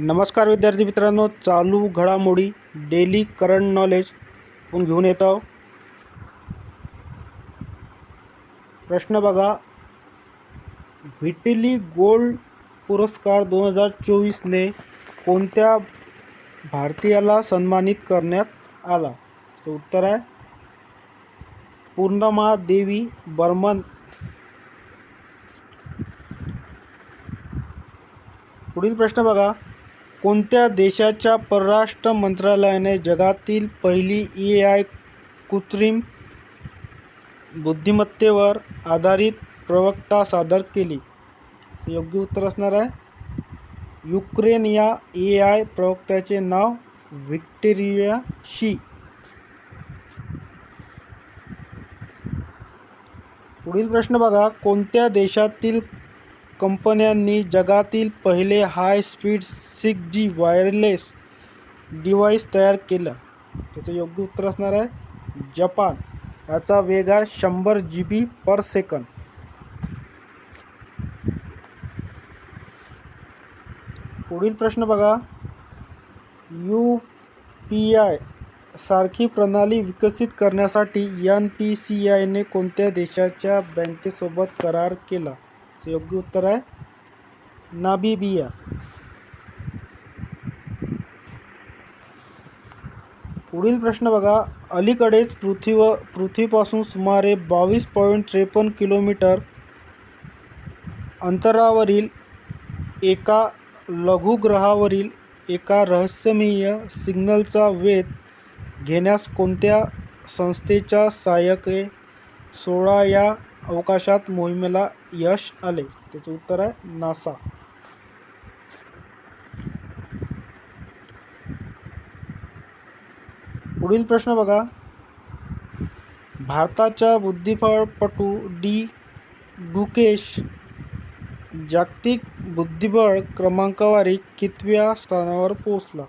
नमस्कार विद्यार्थी मित्रांनो चालू घडामोडी डेली करंट नॉलेज आपण घेऊन येत प्रश्न बघा व्हिटिली गोल्ड पुरस्कार दोन हजार चोवीसने कोणत्या भारतीयाला सन्मानित करण्यात आला? तर उत्तर आहे पूर्णमा देवी बर्मन. पुढील प्रश्न बघा कोणत्या देशाच्या परराष्ट्र मंत्रालयाने जगातील पहिली ए आय कृत्रिम बुद्धिमत्तेवर आधारित प्रवक्ता सादर केली? योग्य उत्तर असणार आहे. युक्रेन या ए आय प्रवक्त्याचे नाव व्हिक्टेरिया शी. पुढील प्रश्न बघा. कोणत्या देशातील कंपन्यांनी जगातील पहिले high speed six G wireless device तयार केलं. त्याचं योग्य उत्तर असणार आहे जपान. याचा वेग आहे शंभर जी बी पर सेकंद पुढील प्रश्न बघा. यू पी आय सारखी प्रणाली विकसित करण्यासाठी एन पी सी आयने कोणत्या देशाच्या बँकेसोबत करार केला? योग्य उत्तर आहे नाबिबिया पुढील प्रश्न बघा। अलीकडेच पृथ्वी पृथ्वीपासून सुमारे बावीस पॉईंट त्रेपन्न किलोमीटर अंतरावरील एका लघुग्रहावरील एका रहस्यमय सिग्नलचा वेध घेण्यास कोणत्या संस्थेच्या सहाय्यके सोळा या अवकाशात मोहिमेला यश आले. त्याचं उत्तर आहे नासा. पुढील प्रश्न बघा. भारताच्या बुद्धिबळपटू डी. गुकेश जागतिक बुद्धिबळ क्रमांकावारी कितव्या स्थानावर पोहोचला?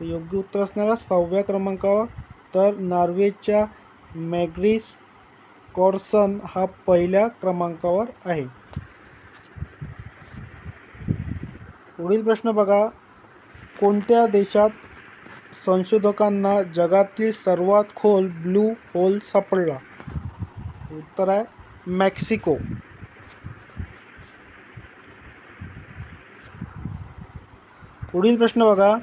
तर योग्य उत्तर असणारा सहाव्या क्रमांकावर. तर नॉर्वेच्या मॅग्रिस कॉर्सन हा पहिल्या क्रमांकावर आहे. पुढील प्रश्न बघा. कोणत्या देशात संशोधकांना जगातील सर्वात खोल ब्लू होल सापडला? उत्तर आहे मेक्सिको. पुढील प्रश्न बघा.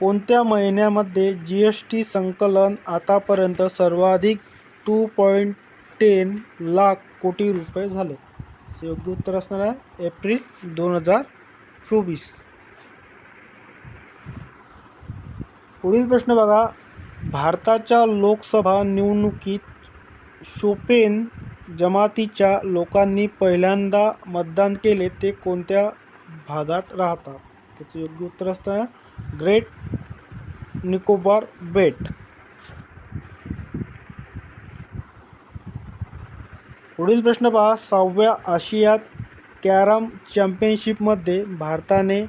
कोणत्या महिन्यामध्ये जी एस टी संकलन आतापर्यंत सर्वाधिक टू पॉईंट टेन लाख कोटी रुपये झाले. योग्य उत्तर असणार आहे एप्रिल दोन हजार चोवीस. पुढील प्रश्न बघा. भारताच्या लोकसभा निवडणुकीत शोपेन जमातीच्या लोकांनी पहिल्यांदा मतदान केले ते कोणत्या भागात राहतात? त्याचं योग्य उत्तर असतं ग्रेट निकोबार बेट. पुढील प्रश्न पहा. सहाव्या आशियात कॅरम चॅम्पियनशिपमध्ये भारताने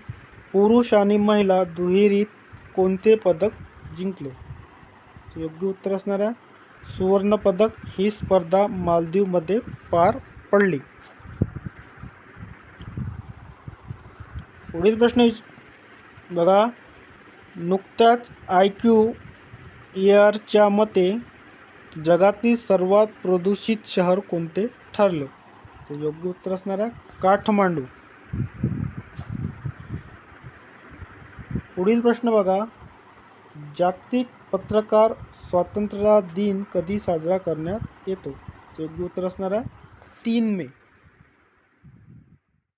पुरुष आणि महिला दुहेरीत कोणते पदक जिंकले? योग्य उत्तर असणार आहे. सुवर्णपदक ही स्पर्धा मालदीवमध्ये पार पडली. पुढील प्रश्न बघा. नुकत्याच आय क्यू एअरच्या मते जगातील सर्वात प्रदूषित शहर कोणते ठरले? तर योग्य उत्तर असणार आहे काठमांडू. पुढील प्रश्न बघा. जागतिक पत्रकार स्वातंत्र्य दिन कधी साजरा करण्यात येतो? योग्य उत्तर असणार आहे तीन मे.